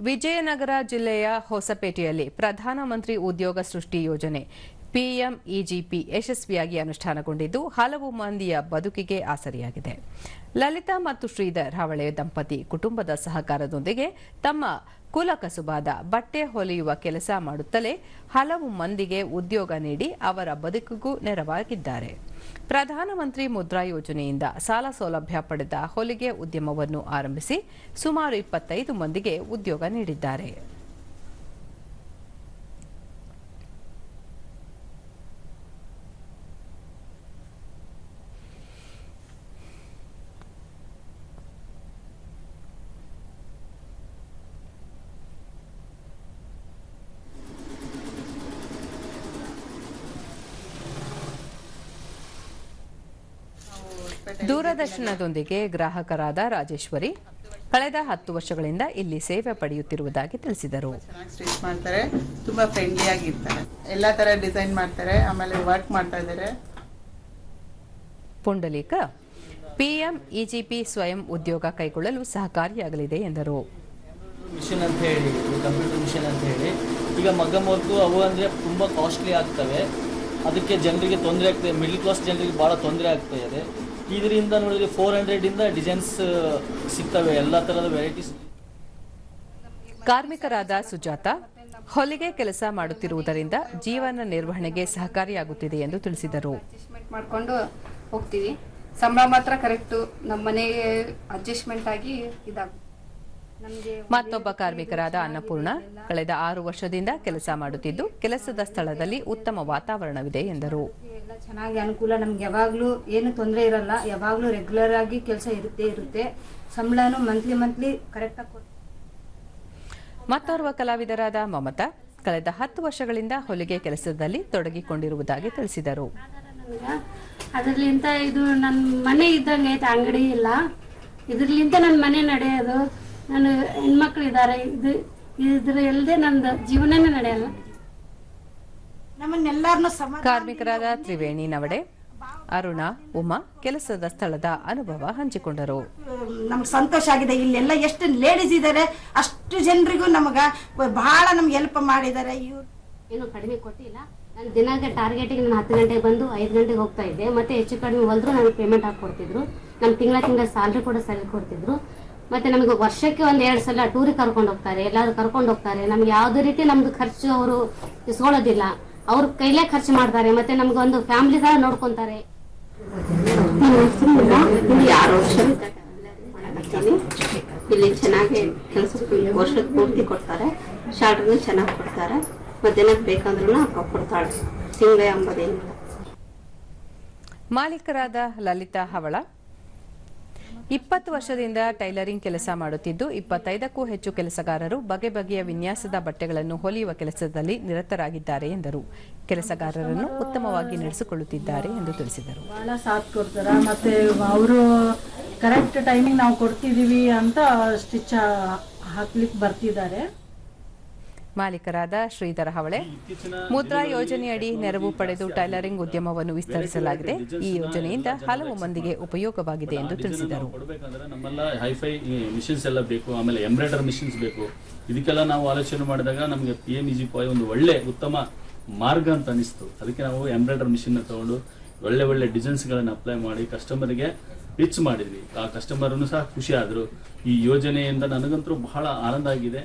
ವಿಜಯನಗರ ಜಿಲ್ಲೆಯ ಹೊಸಪೇಟೆಯಲ್ಲಿ ಪ್ರಧಾನಮಂತ್ರಿ ಉದ್ಯೋಗ ಸೃಷ್ಟಿ ಯೋಜನೆ. ಪಿಎಂಇಜಿಪಿ ಯಶಸ್ವಿಯಾಗಿ ಅನುಷ್ಠಾನಗೊಂಡಿದ್ದು ಹಲವು ಮಂದಿಯ ಬದುಕಿಗೆ ಆಸರಿಯಾಗಿದೆ. ಲಲಿತಾ ಮತ್ತು ಶ್ರೀಧರ್ ಹವಳೆ ದಂಪತಿ ಕುಟುಂಬದ ಸಹಕಾರದೊಂದಿಗೆ ತಮ್ಮ ಕುಲಕಸುಬಾದ ಬಟ್ಟೆ ಹೊಲಿಯುವ ಕೆಲಸ ಮಾಡುತ್ತಲೇ ಹಲವು ಮಂದಿಗೆ ಉದ್ಯೋಗ ನೀಡಿ ಅವರ ಬದುಕಿಗೂ ನೆರವಾಗಿದ್ದಾರೆ. ಪ್ರಧಾನಮಂತ್ರಿ ಮುದ್ರಾ ಯೋಜನೆಯಿಂದ ಸಾಲ ಸೌಲಭ್ಯ ಪಡೆದ ಹೊಲಿಗೆ ಉದ್ಯಮವನ್ನು ಆರಂಭಿಸಿ ಸುಮಾರು ಇಪ್ಪತ್ತೈದು ಮಂದಿಗೆ ಉದ್ಯೋಗ ನೀಡಿದ್ದಾರೆ. ದೂರದರ್ಶನದೊಂದಿಗೆ ಗ್ರಾಹಕರಾದ ರಾಜೇಶ್ವರಿ ಕಳೆದ ಹತ್ತು ವರ್ಷಗಳಿಂದ ಇಲ್ಲಿ ಸೇವೆ ಪಡೆಯುತ್ತಿರುವುದಾಗಿ ತಿಳಿಸಿದರು. ಸ್ಟಿಚ್ ಮಾಡ್ತಾರೆ ತುಂಬಾ ಫ್ರೆಂಡ್ಲಿ ಆಗಿರ್ತಾರೆ. ಎಲ್ಲ ತರ ಡಿಸೈನ್ ಮಾಡ್ತಾರೆ ಆಮೇಲೆ ವರ್ಕ್ ಮಾಡ್ತಾ ಇದ್ದಾರೆ. ಪುಂಡಲೀಕ ಪಿಎಂ ಇಜಿಪಿ ಸ್ವಯಂ ಉದ್ಯೋಗ ಕೈಗೊಳ್ಳಲು ಸಹಕಾರಿಯಾಗಲಿದೆ ಎಂದರು. ಮಿಷನ್ ಅಂತ ಹೇಳಿ ಕಂಪ್ಯೂಟರ್ ಮಿಷನ್ ಅಂತ ಹೇಳಿ. ಈಗ ಮಗ್ಗ ಮೊದಲು ಅವು ಅಂದರೆ ತುಂಬ ಕಾಸ್ಟ್ಲಿ ಆಗ್ತವೆ. ಅದಕ್ಕೆ ಜನರಿಗೆ ತೊಂದರೆ ಆಗ್ತದೆ ಮಿಡ್ಲ್ ಕ್ಲಾಸ್ ಜನರಿಗೆ ಭಾಳ ತೊಂದರೆ ಆಗ್ತಾ ಇದೆ. ಇದರಿಂದ ನೋಡಿದ್ರೆ ಫೋರ್ ಹಂಡ್ರೆಡಿಂದ ಡಿಸೈನ್ಸ್ ಸಿಗ್ತವೆ. ಎಲ್ಲ ತರದ ವೆರೈಟೀಸ್ ಕಾರ್ಮಿಕರಾದ ಸುಜಾತ ಹೊಲಿಗೆ ಕೆಲಸ ಮಾಡುತ್ತಿರುವುದರಿಂದ ಜೀವನ ನಿರ್ವಹಣೆಗೆ ಸಹಕಾರಿಯಾಗುತ್ತಿದೆ ಎಂದು ತಿಳಿಸಿದರು. ಮಾಡ್ಕೊಂಡು ಹೋಗ್ತೀವಿ. ಸಂಬಳ ಮಾತ್ರ ಕರೆಕ್ಟ್ ನಮ್ಮ ಮನೆಗೆ ಅಡ್ಜಸ್ಟ್ಮೆಂಟ್ ಆಗಿ ಇದಾಗುತ್ತೆ. ಮತ್ತೊಬ್ಬ ಕಾರ್ಮಿಕರಾದ ಅನ್ನಪೂರ್ಣ ಕಳೆದ ಆರು ವರ್ಷದಿಂದ ಕೆಲಸ ಮಾಡುತ್ತಿದ್ದು ಕೆಲಸದ ಸ್ಥಳದಲ್ಲಿ ಉತ್ತಮ ವಾತಾವರಣವಿದೆ ಎಂದರು. ಎಲ್ಲ ಚೆನ್ನಾಗಿ ಅನುಕೂಲ. ನಮ್ಗೆ ಯಾವಾಗಲೂ ಏನು ತೊಂದರೆ ಇರಲ್ಲ. ಯಾವಾಗಲೂ ರೆಗ್ಯುಲರ್ ಆಗಿ ಕೆಲಸ ಇರುತ್ತೆ ಇರುತ್ತೆ. ಸಂಬಳನೂ ಮಂತ್ಲಿ ಮಂತ್ಲಿ ಕರೆಕ್ಟಾಗಿ ಆಗಿ ಮತ್ತೋರ್ವ ಕಲಾವಿದರಾದ ಮಮತಾ ಕಳೆದ ಹತ್ತು ವರ್ಷಗಳಿಂದ ಹೊಲಿಗೆ ಕೆಲಸದಲ್ಲಿ ತೊಡಗಿಕೊಂಡಿರುವುದಾಗಿ ತಿಳಿಸಿದರು. ಅದರಲ್ಲಿಂತ ಇದು ನನ್ನ ಮನೆ ಇದ್ದಂಗೆ ಐತೆ ಅಂಗಡಿ ಇಲ್ಲ ಇದ್ರಲಿಂತ ನನ್ನ ಮನೆ ನಡೆಯೋದು. ನಾನು ಹೆಣ್ಮಕ್ಳು ಇದ್ದಾರೆ. ಇದು ಇದ್ರ ಇಲ್ಲದೆ ನಂದ ಜೀವನನೇ ನಡೆಯಲ್ಲ. ನಮ್ಮನ್ನೆಲ್ಲರನ್ನು ಸಮ ಕಾರ್ಮಿಕರಾದ ತ್ರಿವೇಣಿ ನವಡೆ ಅರುಣ ಉಮಾ ಕೆಲಸದ ಸ್ಥಳದ ಅನುಭವ ಹಂಚಿಕೊಂಡರು. ನಮ್ಗೆ ಸಂತೋಷ ಆಗಿದೆ. ಇಲ್ಲೆಲ್ಲ ಎಷ್ಟು ಲೇಡೀಸ್ ಇದ್ದಾರೆ ಅಷ್ಟು ಜನರಿಗೂ ನಮಗ ಬಹಳ ನಮ್ಗೆ ಹೆಲ್ಪ್ ಮಾಡಿದ್ದಾರೆ. ಇವ್ರು ಏನು ಕಡಿಮೆ ಕೊಟ್ಟಿಲ್ಲ. ನಾನು ದಿನಾಂಕ ಟಾರ್ಗೆಟಿಗೆ ನಾನು ಹತ್ತು ಗಂಟೆಗೆ ಬಂದು ಐದು ಗಂಟೆಗೆ ಹೋಗ್ತಾ ಇದ್ದೆ. ಮತ್ತೆ ಹೆಚ್ಚು ಕಡಿಮೆ ಹೊಲ್ದ್ರು ನನಗೆ ಪೇಮೆಂಟ್ ಹಾಕೊಡ್ತಿದ್ರು ನಮ್ಮ ತಿಂಗಳ ತಿಂಗಳ ಸ್ಯಾಲ್ರಿ ಕೂಡ ಸರಿ ಕೊಡ್ತಿದ್ರು. ಮತ್ತೆ ನಮಗೆ ವರ್ಷಕ್ಕೆ ಒಂದ್ ಎರಡ್ ಸಲ ಟೂರಿಗೆ ಕರ್ಕೊಂಡು ಹೋಗ್ತಾರೆ ಎಲ್ಲಾದ್ರೂ ಕರ್ಕೊಂಡು ಹೋಗ್ತಾರೆ. ನಮ್ಗೆ ಯಾವುದೇ ರೀತಿ ನಮ್ದು ಖರ್ಚು ಅವರು ಇಸ್ಕೊಳ್ಳೋದಿಲ್ಲ. ಅವ್ರ ಕೈಲೇ ಖರ್ಚು ಮಾಡ್ತಾರೆ ಮತ್ತೆ ನಮ್ಗೆ ಒಂದು ಫ್ಯಾಮಿಲಿ ಸಹ ನೋಡ್ಕೊಂತಾರೆ. ಇಲ್ಲಿ ಚೆನ್ನಾಗಿ ಕೆಲಸ ವರ್ಷದ ಪೂರ್ತಿ ಕೊಡ್ತಾರೆ. ಶಾಲ್ರಿನೂ ಚೆನ್ನಾಗಿ ಕೊಡ್ತಾರೆ. ಮಧ್ಯಾಹ್ನಕ್ಕೆ ಬೇಕಂದ್ರೂ ಅಕ್ಕ ಕೊಡ್ತಾಳೆ. ತಿಂಗಳ ಎಂಬುದೇನಿಲ್ಲ ಮಾಲೀಕರಾದ ಲಲಿತಾ ಹವಳ. ಇಪ್ಪತ್ತು ವರ್ಷದಿಂದ ಟೈಲರಿಂಗ್ ಕೆಲಸ ಮಾಡುತ್ತಿದ್ದು, ಇಪ್ಪತ್ತೈದಕ್ಕೂ ಹೆಚ್ಚು ಕೆಲಸಗಾರರು ಬಗೆ ಬಗೆಯ ವಿನ್ಯಾಸದ ಬಟ್ಟೆಗಳನ್ನು ಹೊಲಿಯುವ ಕೆಲಸದಲ್ಲಿ ನಿರತರಾಗಿದ್ದಾರೆ ಎಂದರು. ಕೆಲಸಗಾರರನ್ನು ಉತ್ತಮವಾಗಿ ನಡೆಸಿಕೊಳ್ಳುತ್ತಿದ್ದಾರೆ ಎಂದು ತಿಳಿಸಿದರು. ಬಹಳ ಸಾಥ್ ಕೊಡ್ತಾರ? ಮತ್ತೆ ಅವರು ಕರೆಕ್ಟ್ ಟೈಮಿಂಗ್ ನಾವು ಕೊಡ್ತಿದೀವಿ ಅಂತ ಸ್ಟಿಚ್ ಹಾಕ್ಲಿಕ್ಕೆ ಬರ್ತಿದ್ದಾರೆ. ಮಾಲೀಕರಾದ ಶ್ರೀಧರ ಹವಳೆ. ಮುದ್ರಾ ಯೋಜನೆಯಡಿ ನೆರವು ಪಡೆದು ಟೈಲರಿಂಗ್ ಉದ್ಯಮವನ್ನು ವಿಸ್ತರಿಸಲಾಗಿದೆ. ಈ ಯೋಜನೆಯಿಂದ ಹಲವು ಮಂದಿಗೆ ಉಪಯೋಗವಾಗಿದೆ ಎಂದು ತಿಳಿಸಿದರು. ಹೈಫೈ ಮಿಷಿನ್ಸ್ ಎಲ್ಲ ಬೇಕು ಆಮೇಲೆ ಎಂಬ್ರಾಯ್ಡರ್ ಮಿಷಿನ್ಸ್ ಬೇಕು. ಇದಕ್ಕೆಲ್ಲ ನಾವು ಆಲೋಚನೆ ಮಾಡಿದಾಗ ನಮಗೆ ಪಿ ಎಂ ಇಜಿ ಪಾಯ್ ಒಂದು ಒಳ್ಳೆ ಉತ್ತಮ ಮಾರ್ಗ ಅಂತ ಅನಿಸ್ತು. ಅದಕ್ಕೆ ನಾವು ಎಂಬ್ರಾಯ್ಡರ್ ಮಿಷಿನ್ ತಗೊಂಡು ಒಳ್ಳೆ ಒಳ್ಳೆ ಡಿಸೈನ್ಸ್ಗಳನ್ನು ಅಪ್ಲೈ ಮಾಡಿ ಕಸ್ಟಮರ್ಗೆ ಪಿಚ್ ಮಾಡಿದ್ವಿ. ಆ ಕಸ್ಟಮರ್ನು ಸಹ ಖುಷಿ ಆದ್ರು. ಈ ಯೋಜನೆಯಿಂದ ನನಗಂತೂ ಬಹಳ ಆನಂದ ಆಗಿದೆ.